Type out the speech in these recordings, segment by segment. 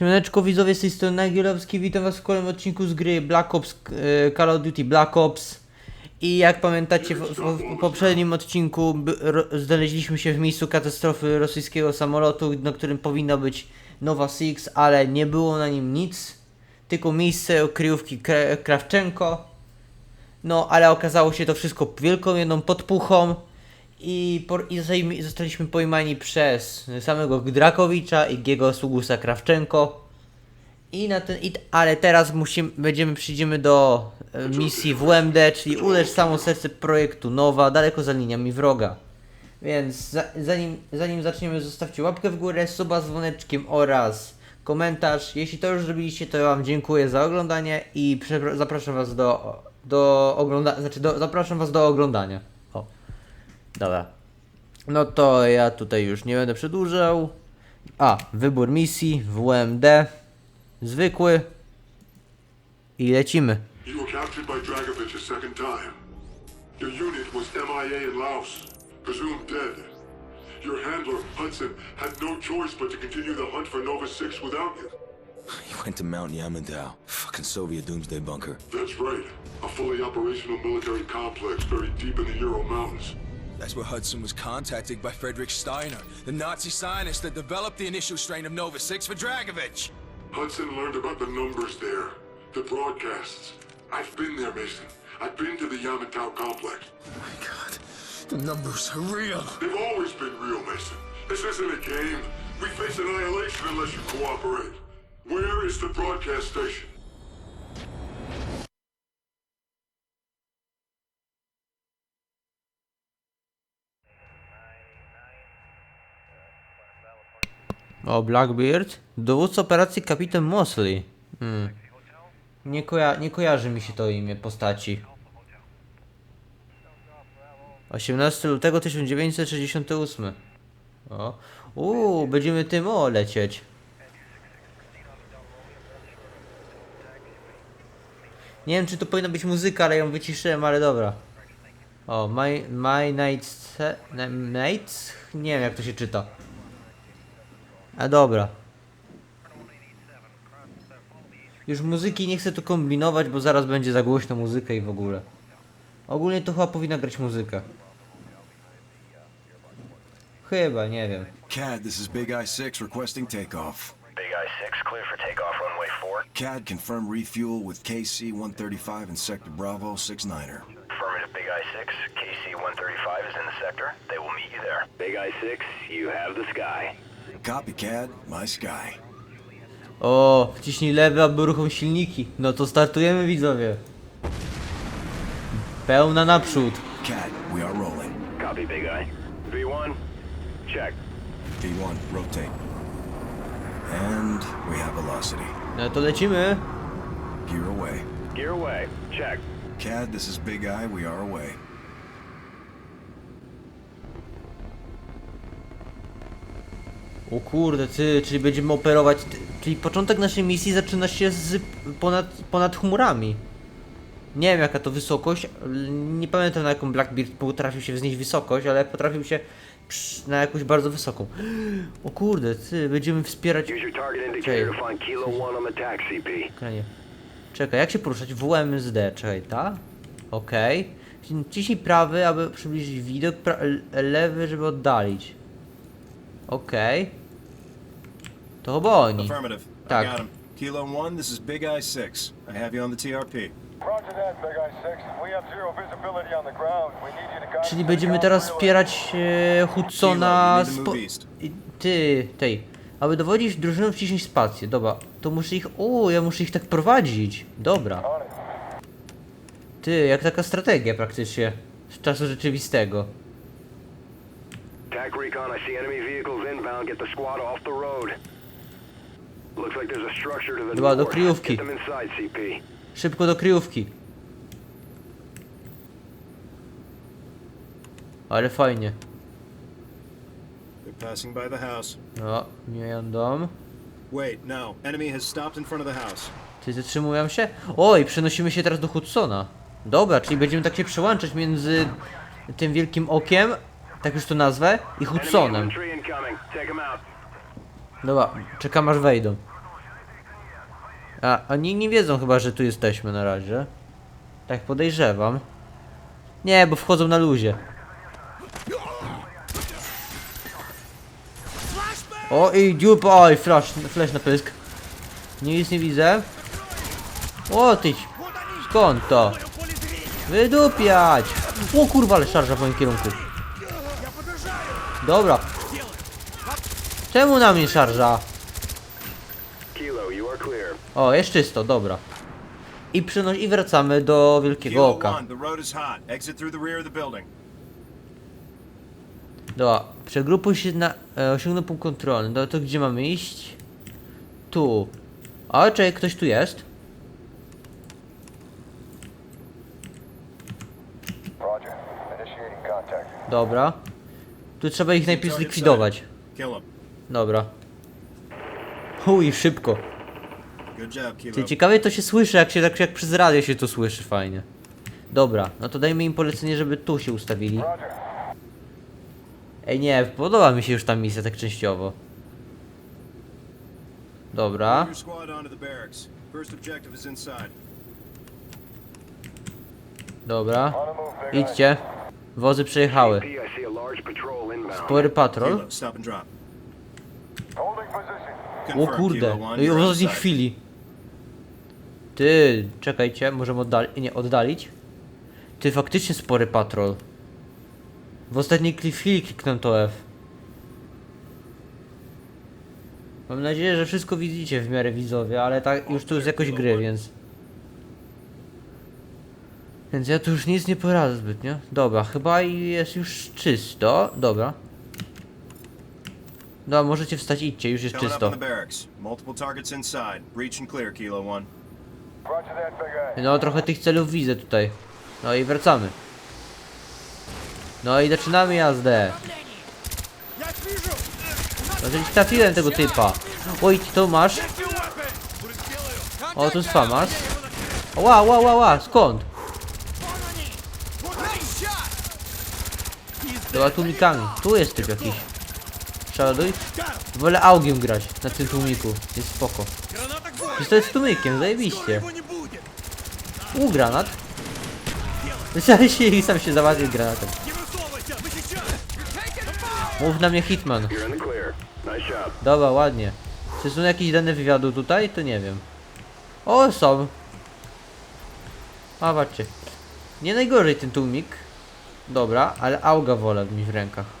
Siemaneczko widzowie, z tej strony Nagielowski, witam was w kolejnym odcinku z gry Black Ops, e, Call of Duty Black Ops. I jak pamiętacie w, w, w poprzednim odcinku ro, znaleźliśmy się w miejscu katastrofy rosyjskiego samolotu, na którym powinno być Nova Six, ale nie było na nim nic, tylko miejsce kryjówki Kra- Krawczenko, no ale okazało się to wszystko wielką jedną podpuchą i, po, i zostali- zostaliśmy pojmani przez samego Drakowicza i jego sługusa Krawczenko. I na ten, i, ale teraz musimy, będziemy, przyjdziemy do e, misji WMD, czyli ulecz samo serce projektu Nowa, daleko za liniami wroga. Więc za, zanim, zanim zaczniemy, zostawcie łapkę w górę, suba z dzwoneczkiem oraz komentarz. Jeśli to już zrobiliście, to ja Wam dziękuję za oglądanie i zapraszam Was do, do oglądania, znaczy do, zapraszam Was do oglądania. Dobra. No to ja tutaj już nie będę przedłużał. A, wybór misji, WMD, zwykły i lecimy. You were captured by Dragovich a second time. Your unit was MIA in Laos, presumed dead. Your handler, Hudson, had no choice but to continue the hunt for Nova 6 without you. He went to Mount Yamantau. Fucking Soviet doomsday bunker. That's right. A fully operational military complex buried deep in the Ural Mountains. That's where Hudson was contacted by Frederick Steiner, the Nazi scientist that developed the initial strain of Nova 6 for Dragovich. Hudson learned about the numbers there, the broadcasts. I've been there, Mason. I've been to the Yamantau complex. Oh my god, the numbers are real. They've always been real, Mason. This isn't a game. We face annihilation unless you cooperate. Where is the broadcast station? O, Blackbeard? Dowódca operacji kapitan Mosley. Hmm. Nie, koja nie kojarzy mi się to imię postaci. 18 lutego 1968. O. Uuu, będziemy tym o lecieć. Nie wiem, czy to powinna być muzyka, ale ją wyciszyłem, ale dobra. O, My, my Nights... Nights? Nie wiem, jak to się czyta. A dobra. Już muzyki nie chcę tu kombinować, bo zaraz będzie za głośno muzyka i w ogóle. Ogólnie to chyba powinna grać muzyka. Chyba, nie wiem. CAD, this is Big Eye 6 requesting takeoff. Big Eye 6, clear for takeoff runway 4. CAD, confirm refuel with KC-135 in Sector Bravo 6-9er. Affirmative Big Eye 6, KC 135 is in the sector. They will meet you there. Big Eye 6, you have the sky. Copy, CAD, my sky. O, wciśnij lewy, aby uruchomić silniki. No to startujemy, widzowie. Pełna naprzód. CAD, we are rolling. Copy Big Eye. V1, check. V1, rotate. And we have velocity. No to lecimy. Gear away. Gear away, check. CAD, this is Big Eye, we are away. O kurde, ty, czyli będziemy operować. Ty, czyli początek naszej misji zaczyna się z ponad, ponad chmurami. Nie wiem jaka to wysokość. Nie pamiętam na jaką Blackbeard potrafił się wznieść wysokość, ale potrafił się na jakąś bardzo wysoką. O kurde, ty, będziemy wspierać. Czekaj, find Kilo 1 on the TAC CP. Czekaj, jak się poruszać? WMSD, czekaj, ta? Okej. Okay. Ciśnij prawy, aby przybliżyć widok, lewy, żeby oddalić. Okej. To chyba oni. Affirmative. Tak. I got him. Kilo 1, this is Big Eye 6. I have you on the TRP. Roger that, Big Eye 6. We have zero visibility on the ground. We need you to guide Czyli będziemy teraz wspierać e, Hudsona east. I- Ty, tej. Aby dowodzić drużyną wciśnij spację. Dobra, to muszę ich... O, ja muszę ich tak prowadzić. Dobra. Ty, jak taka strategia praktycznie. Z czasu rzeczywistego. TAC recon, I see enemy vehicles inbound. Get the squad off the road. Looks like there's a structure to the Dobra, do kryjówki. Get them inside, CP. Szybko do kryjówki. Ale fajnie. They're passing by the house. No, nie jadą. Wait, no. Enemy has stopped in front of the house. Ty zatrzymują się? Oj, przenosimy się teraz do Hudsona. Dobra, czyli będziemy tak się przełączać między tym wielkim okiem, tak już to nazwę, i Enemy Hudsonem. infantry incoming. Take them out. Dobra, czekam aż wejdą. A oni nie wiedzą chyba, że tu jesteśmy na razie. Tak podejrzewam. Nie, bo wchodzą na luzie. O i dziup, oj, flash, flash na pysk. Nic nie widzę. O ty, skąd to? Wydupiać! O kurwa, ale szarża w moim kierunku. Dobra. Czemu na mnie szarża? O, jest czysto, dobra. I przynoś i wracamy do Wielkiego Oka. 1, the road is hot. Exit through the rear of the building. Dobra, przegrupuj się na... E, osiągnął punkt kontrolny. Dobra, to gdzie mamy iść? Tu. A, czekaj, ktoś tu jest? Dobra. Tu trzeba ich najpierw zlikwidować. Kill him. Dobra. Uj, szybko. Ty, ciekawie to się słyszy, jak się tak jak przez radio się to słyszy fajnie. Dobra, no to dajmy im polecenie, żeby tu się ustawili. Ej nie, podoba mi się już ta misja tak częściowo. Dobra. Dobra. Idźcie. Wozy przejechały. Spory patrol. Kilo, stop and drop. Holding position. O kurde. Kilo No 1, i w ostatniej chwili. Ty, czekajcie, możemy oddalić. Nie, oddalić. Ty, faktycznie spory patrol. W ostatniej chwili kliknę to F. Mam nadzieję, że wszystko widzicie w miarę widzowie, ale tak już tu jest jakoś gry, więc... Więc ja tu już nic nie poradzę zbytnio. Dobra, chyba jest już czysto. Dobra. Dobra, możecie wstać, idźcie, już jest czysto. on the barracks. Multiple targets inside. Breach and clear, Kilo 1. Roger that, big eye. No trochę tych celów widzę tutaj. No i wracamy. No i zaczynamy jazdę. No to trafiłem tego typa. Oj, to masz. O, tu famas. Ła, ła, ła, ła, skąd? Dobra, tłumikami. Tu jest typ jakiś. Przeładuj. Wolę augiem grać na tym tłumiku. Jest spoko. Przecież to jest tłumikiem, zajebiście. U, granat. Wystarczy się i sam się załatwił granatem. Mów na mnie Hitman. Dobra, ładnie. Czy są jakieś dane wywiadu tutaj? To nie wiem. O, są. A, patrzcie. Nie najgorzej ten tłumik. Dobra, ale auga wolę mi w rękach.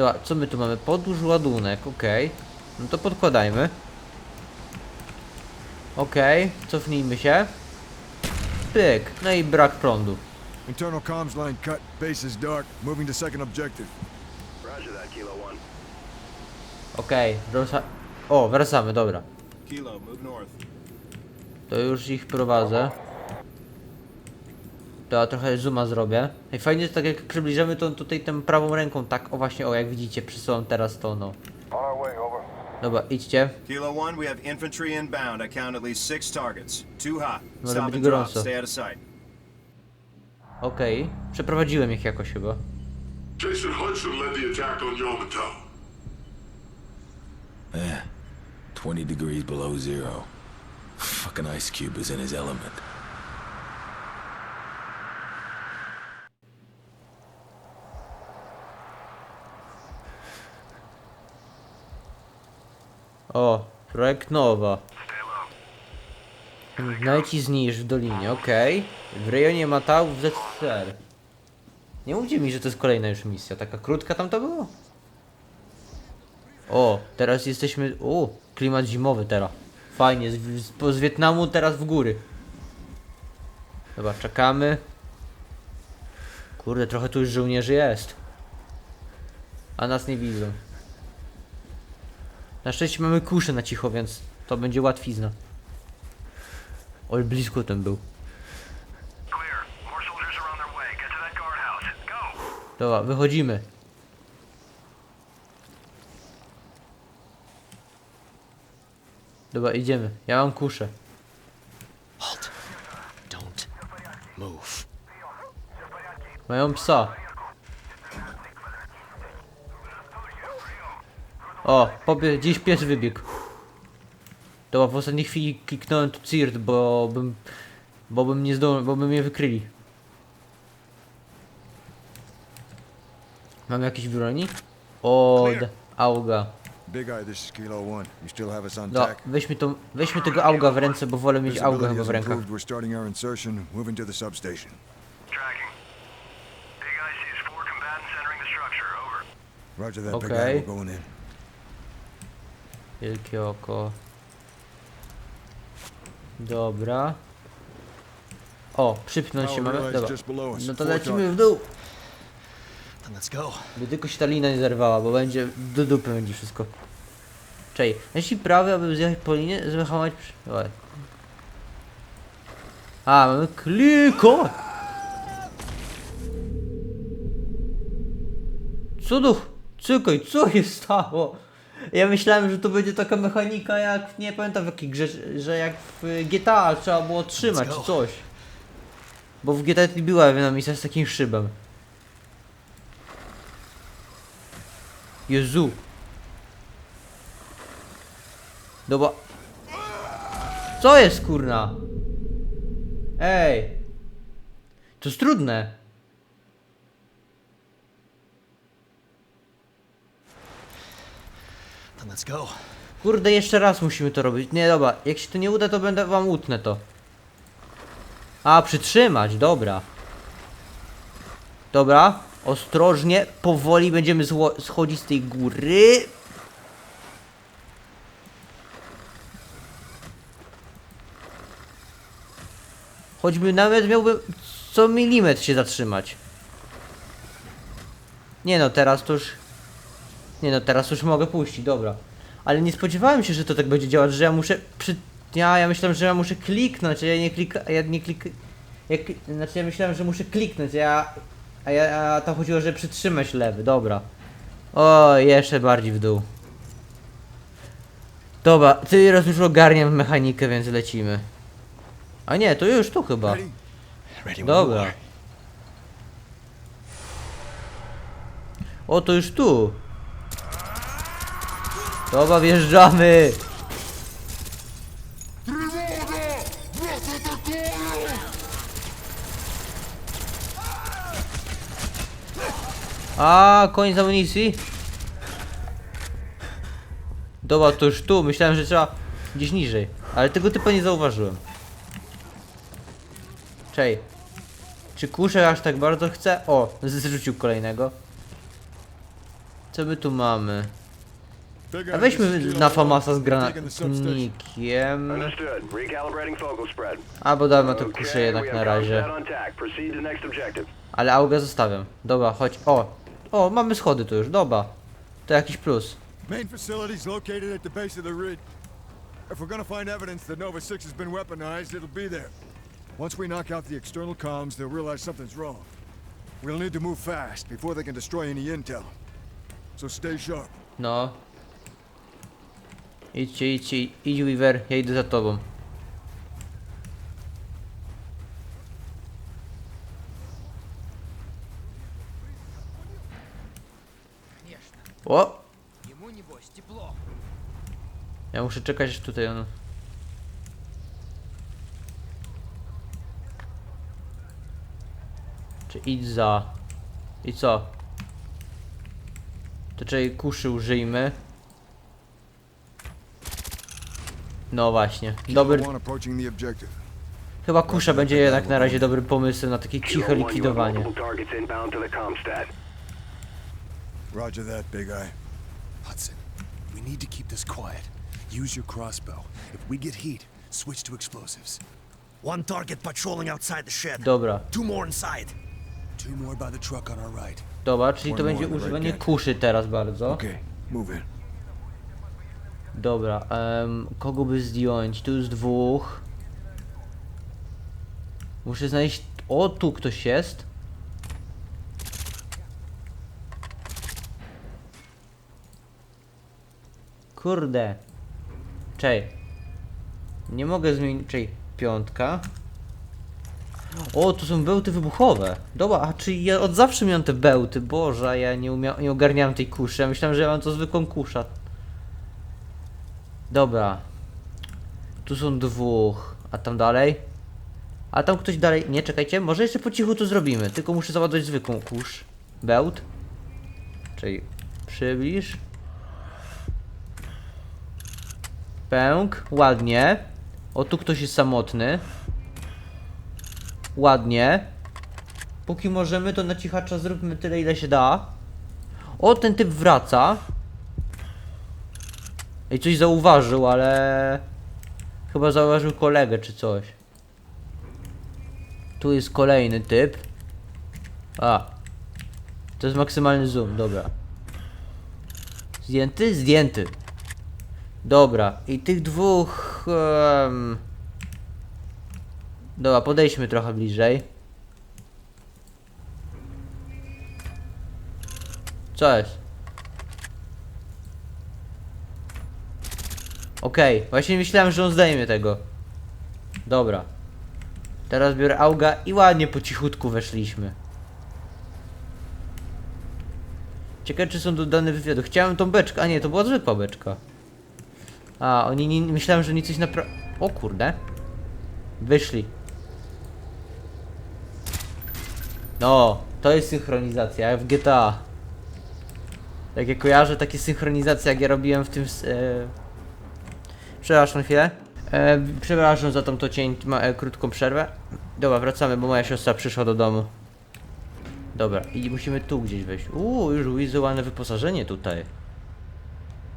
Dobra, co my tu mamy? Podłóż ładunek, okej. No to podkładajmy. Okej, cofnijmy się. Pyk, no i brak prądu. Internal comms line cut. Base is dark. Moving to second objective. Roger that, Kilo 1. Okej, wraca- O, wracamy, dobra. Kilo, move north. To już ich prowadzę. To ja trochę zooma zrobię. I fajnie, że tak jak przybliżamy to tutaj tą prawą ręką, tak o właśnie, o jak widzicie, przesuwam teraz to no. Dobra, idźcie. Kilo 1, we have infantry inbound. I count at least six targets. Too hot. No, Stop and drop. Stay out of sight. Okej, przeprowadziłem ich jakoś chyba. Jason Hudson led the attack on Yamato. Yeah. 20 degrees below zero. Fucking Ice Cube is in his element. O, projekt nowa. Znajdź zniszcz w dolinie, okej. W rejonie Matałów ZSR. Nie mówcie mi, że to jest kolejna już misja. Taka krótka tam to było? O, teraz jesteśmy... O, klimat zimowy teraz. Fajnie, z, z, z Wietnamu teraz w góry. Dobra, czekamy. Kurde, trochę tu już żołnierzy jest. A nas nie widzą. Na szczęście mamy kuszę na cicho, więc to będzie łatwizna. Oj, blisko ten był. Dobra, wychodzimy. Dobra, idziemy. Ja mam kuszę. Halt. Don't move. Mają psa. O, popie, gdzieś pies wybiegł. Dobra, w ostatniej chwili kliknąłem tu CIRT, bo bym... Bo bym nie zdążył, bo by mnie wykryli. Mam jakieś broni? O, auga. No, weźmy, to, weźmy tego auga w ręce, bo wolę mieć auga chyba w rękach. to Big Okay. Eye. We're going in. Wielkie oko. Dobra. O, przypnąć się mamy. Dobra. No to lecimy w dół. Then let's go. By tylko się ta lina nie zerwała, bo będzie do dupy będzie wszystko. Czej, jeśli prawy, aby zjechać po linie, zahamować przy... Oj. A, mamy kliko! Co do... Czekaj, co się stało? Ja myślałem, że to będzie taka mechanika jak, nie pamiętam w jakiej grze, że jak w GTA trzeba było trzymać Let's czy go. coś. Bo w GTA była jedna misja z takim szybem. Jezu. Dobra. Co jest kurna? Ej. To jest trudne. Kurde, jeszcze raz musimy to robić. Nie, dobra. Jak się to nie uda, to będę wam utnę to. A, przytrzymać, dobra. Dobra. Ostrożnie, powoli będziemy schodzić z tej góry. Choćby nawet miałbym co milimetr się zatrzymać. Nie no, teraz to już... Nie no, teraz już mogę puścić, dobra. Ale nie spodziewałem się, że to tak będzie działać, że ja muszę przy... Ja, ja myślałem, że ja muszę kliknąć, a ja nie klika... Ja nie klik... Ja kli... Znaczy ja myślałem, że muszę kliknąć, a ja... A ja... A tam chodziło, że przytrzymać lewy, dobra. O, jeszcze bardziej w dół. Dobra, ty teraz już ogarniam mechanikę, więc lecimy. A nie, to już tu chyba. Dobra. O, to już tu. Dobra, wjeżdżamy. A, koniec amunicji. Dobra, to już tu. Myślałem, że trzeba gdzieś niżej. Ale tego typa nie zauważyłem. Czej. Czy kuszę aż tak bardzo chce? O, zrzucił kolejnego. Co my tu mamy? A weźmy na. Famasa z granatnikiem. Albo damy to kuszę jednak na razie. Ale auga zostawiam. Dobra, chodź. O! O, mamy schody tu już, dobra. To jakiś plus. Main facility's located at the base of the ridge. If we're gonna find evidence that Nova 6 has been weaponized, it'll be there. Once we knock out the external comms, they'll realize something's wrong. We'll need to move fast before they can destroy any intel. So stay sharp. No. Idźcie, idźcie, idź Weaver, ja idę za tobą. O! Ja muszę czekać aż tutaj on. Czy idź za. I co? To czej kuszy użyjmy. No właśnie. Dobry. Chyba kusza będzie jednak na razie dobrym pomysłem na takie ciche likwidowanie. Roger that, Big Eye. Hudson, we need to keep this quiet. Use your crossbow. If we get heat, switch to explosives. One target patrolling outside the shed. Dobra, Two more inside. Two more by the truck on our right. dobra, czyli to będzie używanie kuszy teraz bardzo. Okay, move in. Dobra, kogo by zdjąć? Tu jest dwóch. Muszę znaleźć... O, tu ktoś jest. Kurde. Czej. Nie mogę zmienić... Czej, piątka. O, tu są bełty wybuchowe. Dobra, a czy ja od zawsze miałem te bełty? Boże, ja nie, umia... nie ogarniałem tej kuszy. Ja myślałem, że ja mam to zwykłą kuszę. Dobra. Tu są dwóch. A tam dalej? A tam ktoś dalej. Nie, czekajcie, może jeszcze po cichu to zrobimy. Tylko muszę załadować zwykłą kurz. Bełt. Czyli przybliż. Pęk. Ładnie. O, tu ktoś jest samotny. Ładnie. Póki możemy, to na cichacza zróbmy tyle, ile się da. O, ten typ wraca. I coś zauważył, ale... Chyba zauważył kolegę czy coś. Tu jest kolejny typ. A. To jest maksymalny zoom, dobra. Zdjęty? Zdjęty. Dobra, i tych dwóch... em, Dobra, podejdźmy trochę bliżej. Co jest? Okej, właśnie myślałem, że on zdejmie tego. Dobra. Teraz biorę auga i ładnie po cichutku weszliśmy. Ciekawe czy są dodane wywiadu. Chciałem tą beczkę, a nie, to była zwykła beczka. A, oni nie, myślałem, że oni coś napra... O kurde. Wyszli. No, to jest synchronizacja, jak w GTA. Jak ja kojarzę, takie synchronizacje jak ja robiłem w tym... E... Przepraszam chwilę. E, przepraszam za tą to cień, ma, e, krótką przerwę. Dobra, wracamy, bo moja siostra przyszła do domu. Dobra, i musimy tu gdzieś wejść. Uuu, już wizualne wyposażenie tutaj.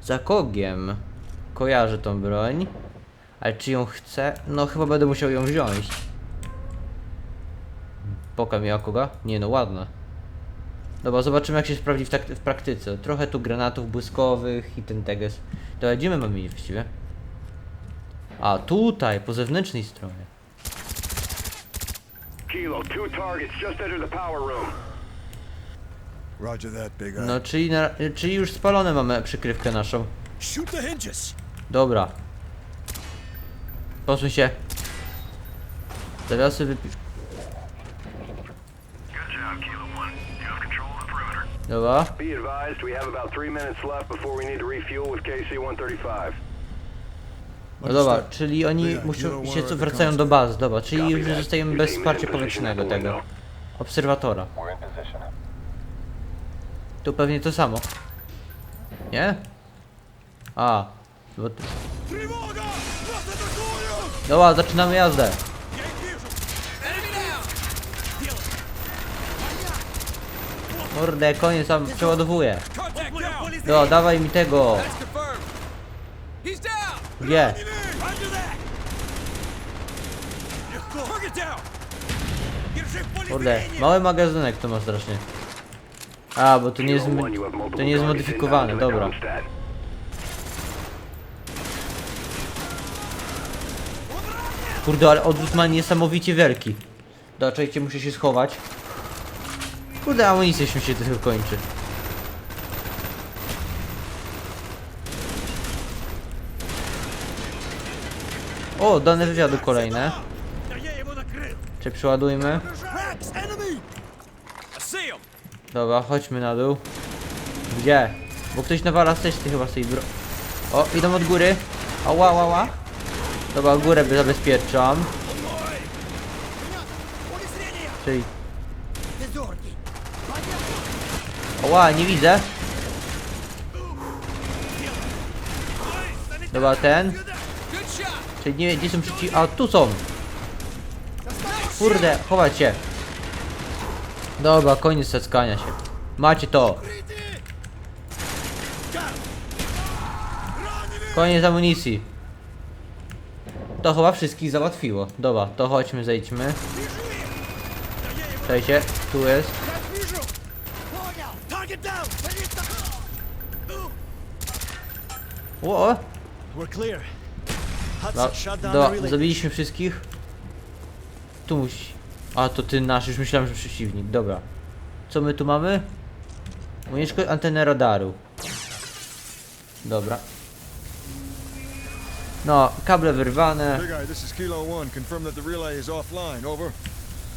Za kogiem. Kojarzę tą broń. Ale czy ją chcę? No chyba będę musiał ją wziąć. Poka mi koga? Nie no, ładna. Dobra, zobaczymy jak się sprawdzi w, tak, w praktyce. Trochę tu granatów błyskowych i ten teges. To gdzie my mamy właściwie? A, tutaj, po zewnętrznej stronie. Kilo, two targets just entered the power room. Roger that, big eye. No, czyli, na, czyli już spalone mamy przykrywkę naszą. Shoot the hinges. Dobra. Posuń się. Zawiasy wypi... Good job, Kilo 1. You have control of the perimeter. Dobra. Be advised, we have about three minutes left before we need to refuel with KC-135. No dobra, czyli oni muszą się co wracają do bazy, dobra, czyli już zostajemy bez wsparcia powietrznego tego. Obserwatora. Tu pewnie to samo. Nie? A. Bo... Dobra, zaczynamy jazdę. Kurde, koniec tam przeładowuję. Dobra, dawaj mi tego. Gdzie? Kurde, mały magazynek to ma strasznie. A, bo to nie jest, Kilo mo- 1, you have multiple to nie jest modyfikowane, dobra. Kurde, ale odrzut ma niesamowicie wielki. Dobra, czekajcie, muszę się schować. Kurde, amunicja się się tylko kończy. O, dane wywiadu kolejne. Czy przeładujmy? Dobra, chodźmy na dół. Gdzie? Bo ktoś nawala też ty chyba z tej bro... O, idą od góry. Ała, ała, ała. Dobra, górę zabezpieczam. Czyli... Ała, nie widzę. Dobra, ten. Czyli nie, gdzie są przeciw... A, tu są. Kurde, chować się. Dobra, koniec seckania się. Macie to. Koniec amunicji. To chyba wszystkich załatwiło. Dobra, to chodźmy, zejdźmy. Czekajcie, tu jest. Target down. O, We're clear. no, do, zabiliśmy wszystkich. Tu musi... A, to ty nasz, już myślałem, że przeciwnik. Dobra. Co my tu mamy? Unieszkodź antenę radaru. Dobra. No, kable wyrwane. Big eye, this is Kilo 1. Confirm that the relay is offline. Over.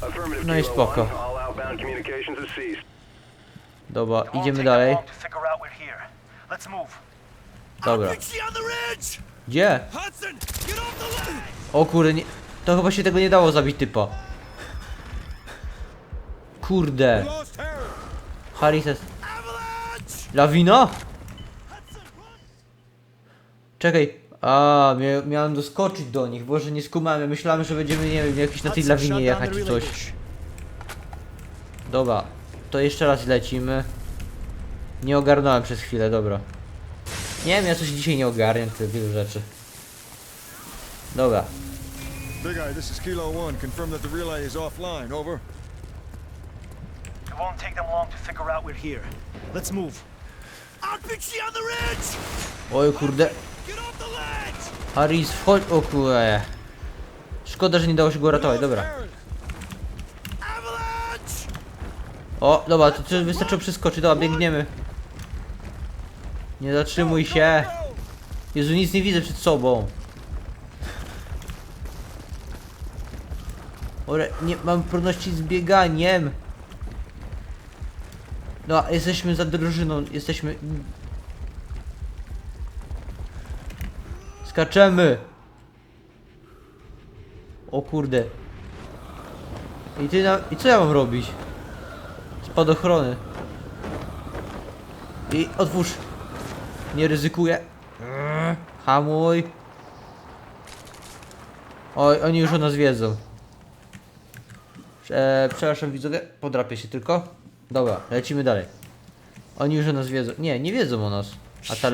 Affirmative, No i spoko. 1. All outbound communications have ceased. Dobra, idziemy dalej. Dobra. Gdzie? O kurde, nie... To chyba się tego nie dało zabić typa. Kurde. Harris jest... Lawina? Czekaj. A, mia miałem doskoczyć do nich, bo że nie skumałem. Ja myślałem, że będziemy, nie wiem, jakiś na tej lawinie jechać czy coś. Dobra. To jeszcze raz lecimy. Nie ogarnąłem przez chwilę, dobra. Nie wiem, ja coś dzisiaj nie ogarniam, tyle wielu rzeczy. Dobra. Big Eye, this is Kilo One. Confirm that the relay is offline. Over. It won't take them long to figure out we're here. Let's move. RPG on the ridge! Oj kurde. Get off the ledge! Harris, wchodź. O kurde. Szkoda, że nie dało się go uratować, dobra. O, dobra, to, to wystarczy przeskoczyć, dobra, biegniemy. Nie zatrzymuj się. Jezu, nic nie widzę przed sobą. Ore, nie mam trudności z bieganiem. No, jesteśmy za drużyną, jesteśmy... Skaczemy. O kurde. I ty na... I co ja mam robić? Spadochrony. I otwórz. Nie ryzykuję. Hamuj. Oj, oni już o nas wiedzą. E, przepraszam widzowie, podrapię się tylko. Dobra, lecimy dalej. Oni już o nas wiedzą. Nie, nie wiedzą o nas. A ta!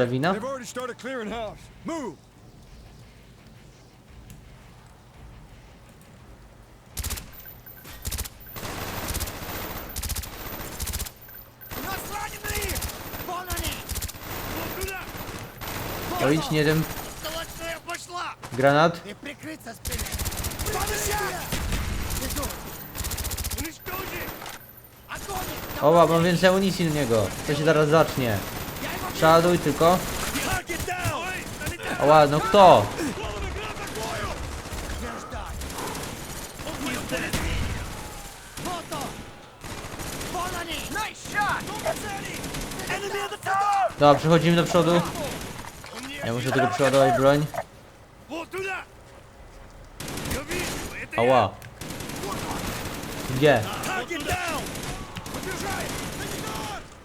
To idź, nie wiem. Granat. Oła, mam więcej amunicji do niego. To się zaraz zacznie. Szaduj tylko. Oła, no kto? Dobra, przechodzimy do przodu. Ja muszę tylko przeładować broń. Ała. Gdzie?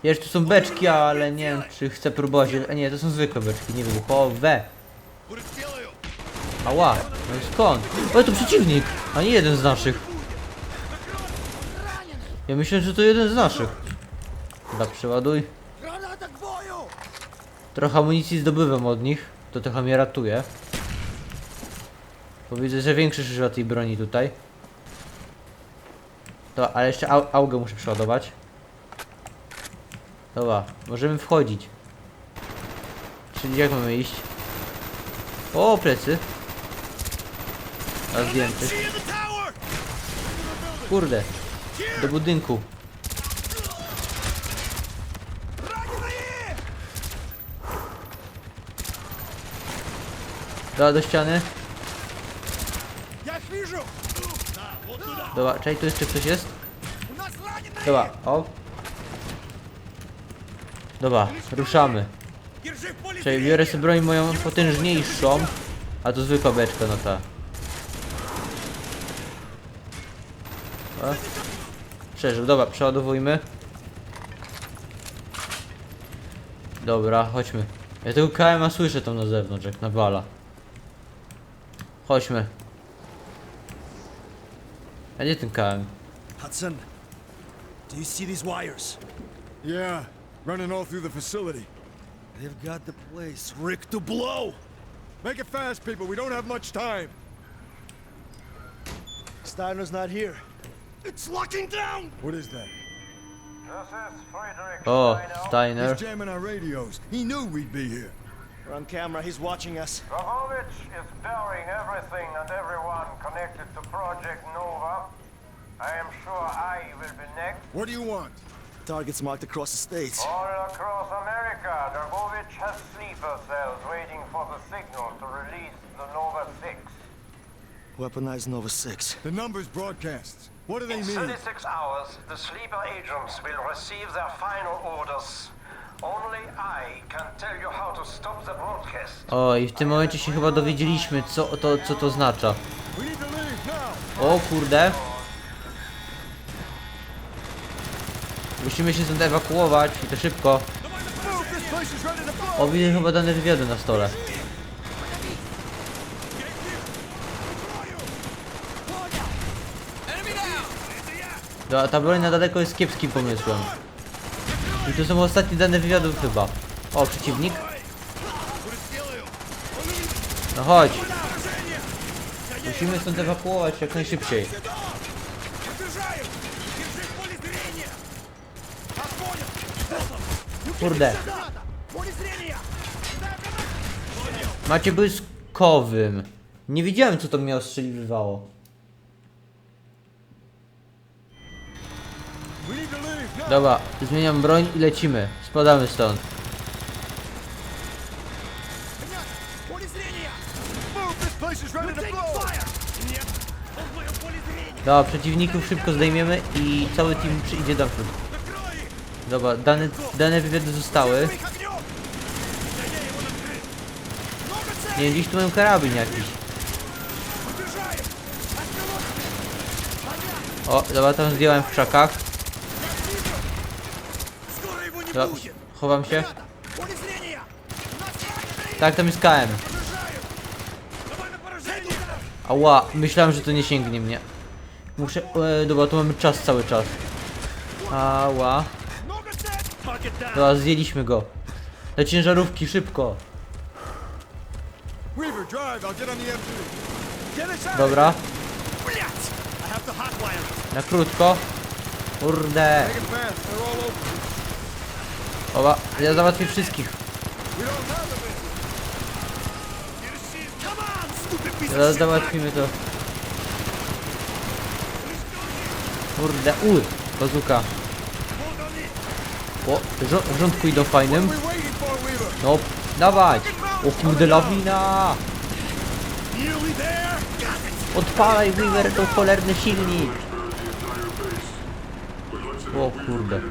Wiesz, tu są beczki, ale nie wiem, czy chcę próbować. A nie, to są zwykłe beczki, nie wybuchowe. Ała, no skąd? Ale to przeciwnik, a nie jeden z naszych. Ja myślę, że to jeden z naszych. Dobra, przeładuj. Trochę amunicji zdobywam od nich. To trochę mnie ratuje. Bo widzę, że większość używa tej broni tutaj. To, ale jeszcze au augę muszę przeładować. Dobra, możemy wchodzić. Czyli jak mamy iść? O, plecy. A zdjęty. Kurde. Do budynku. Dobra, do ściany. Dobra, czekaj, tu jeszcze ktoś jest? Dobra, o, Dobra, ruszamy. Czyli biorę sobie broń moją potężniejszą, a to zwykła beczka, no ta. O. Przeżył, dobra, przeładowujmy. Dobra, chodźmy. Ja tego KMA słyszę tam na zewnątrz, jak nawala. Chodźmy. A gdzie ten KM? Hudson, do you see these wires? Yeah, running all through the facility. They've got the place rigged to blow! Make it fast, people. We don't have much time. Steiner's not here. It's locking down! What is that? This is Friedrich O, Steiner. Steiner. He's jamming our radios. He knew we'd be here. We're on camera, he's watching us. Dragovich is burying everything and everyone connected to Project Nova. I am sure I will be next. What do you want? Targets marked across the states. All across America, Dragovich has sleeper cells waiting for the signal to release the Nova 6. Weaponized Nova 6. The numbers broadcasts. What do they In mean? 36 hours, the sleeper agents will receive their final orders. Only I can tell you how to stop the broadcast. O, i w tym momencie się chyba dowiedzieliśmy, co to, co to oznacza. O kurde. Musimy się stąd ewakuować i to szybko. O, widzę chyba dane wywiadu na stole. No, ta broń na daleko jest kiepskim pomysłem. I to są ostatnie dane wywiadu chyba. O, przeciwnik. No chodź. Musimy stąd ewakuować jak najszybciej. Kurde. Macie błyskowym. Nie wiedziałem co to mnie now. Dobra, zmieniam broń i lecimy. Spadamy stąd. Dobra, przeciwników szybko zdejmiemy i cały team przyjdzie do wśród. Dobra, dane, dane wywiady zostały. Nie gdzieś tu mam karabin jakiś. O, dobra, tam zdjąłem w krzakach. Dobra, chowam się. Tak, tam jest KM. Ała, myślałem, że to nie sięgnie mnie. Muszę... E, dobra, tu mamy czas cały czas. Ała. Dobra, zjęliśmy go. Do ciężarówki, szybko. Weaver, drive! I'll get on the M2. Get us out! Dobra, na krótko. Kurde. Oba, ja załatwię wszystkich. Zaraz załatwimy to. Kurde, uj, bazuka. O, w rządku idą fajnym. No, dawać. O kurde, lawina. Odpalaj, Weaver, to cholerny silnik. O kurde.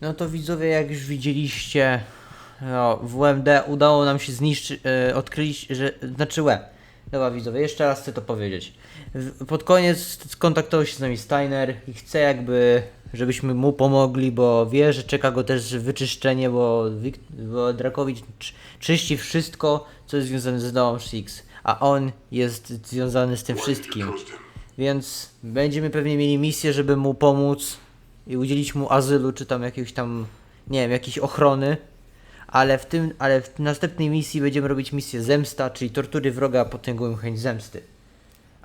No to widzowie, jak już widzieliście, no, w WMD udało nam się zniszczyć, e, odkryć, że, znaczy łe. Dobra widzowie, jeszcze raz chcę to powiedzieć. Pod koniec skontaktował się z nami Steiner i chce jakby, żebyśmy mu pomogli, bo wie, że czeka go też wyczyszczenie, bo, bo Drakowicz czy- czyści wszystko, co jest związane z Dawn Six, a on jest związany z tym wszystkim. Więc będziemy pewnie mieli misję, żeby mu pomóc i udzielić mu azylu, czy tam jakiegoś tam, nie wiem, jakiejś ochrony. Ale w tym, ale w następnej misji będziemy robić misję zemsta, czyli tortury wroga potęgują chęć zemsty.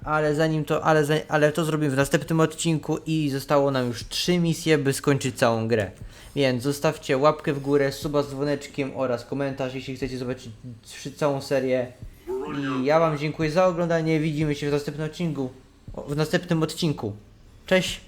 Ale zanim to, ale, ale to zrobimy w następnym odcinku i zostało nam już trzy misje, by skończyć całą grę. Więc zostawcie łapkę w górę, suba z dzwoneczkiem oraz komentarz, jeśli chcecie zobaczyć całą serię. I ja wam dziękuję za oglądanie, widzimy się w następnym odcinku. W następnym odcinku. Cześć!